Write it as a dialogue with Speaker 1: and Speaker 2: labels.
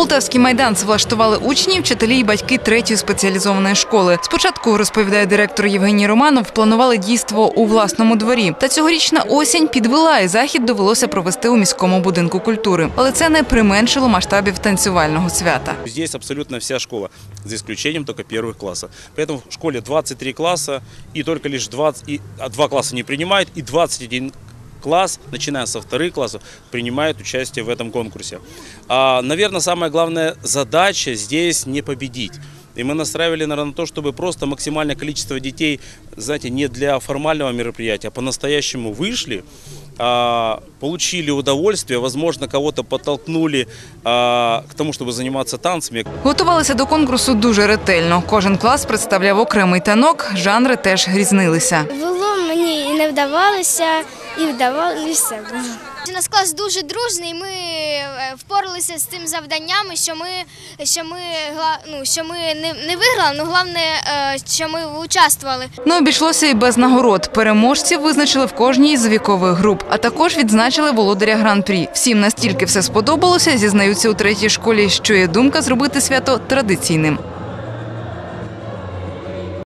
Speaker 1: Полтавський майданц влаштували учні, вчителі і батьки третьої спеціалізованої школи. Спочатку розповідає директор Євгеній Романов, планували дійство у власному дворі. Та цьогорічна осінь підвела, і захід довелося провести у міському будинку культури. Але це не применшило масштабів танцювального свята.
Speaker 2: Здесь абсолютно вся школа, за исключением только первых классов. При этом в школе 23 класса, и только лишь 20, и, а два класса не принимают, и 21 класс, начиная со вторых классов, принимает участие в этом конкурсе. А, наверное, самая главная задача здесь не победить. И мы настраивали, наверное, на то, чтобы просто максимальное количество детей, знаете, не для формального мероприятия, а по-настоящему вышли, а, получили удовольствие, возможно, кого-то подтолкнули а, к тому, чтобы заниматься танцами.
Speaker 1: Готувалися до конкурсу дуже ретельно. Кожен клас представляв окремий танок, жанри теж різнилися.
Speaker 3: Було мені і не вдавалося, і вдавалося.
Speaker 4: У нас клас дуже дружний. Ми е, впоралися з цим завданням, що ми, що ми, ну, що ми не, не виграли, але головне, е, що ми участвували.
Speaker 1: Не обійшлося і без нагород. Переможців визначили в кожній з вікових груп, а також відзначили володаря гран-прі. Всім настільки все сподобалося, зізнаються у третій школі, що є думка зробити свято традиційним.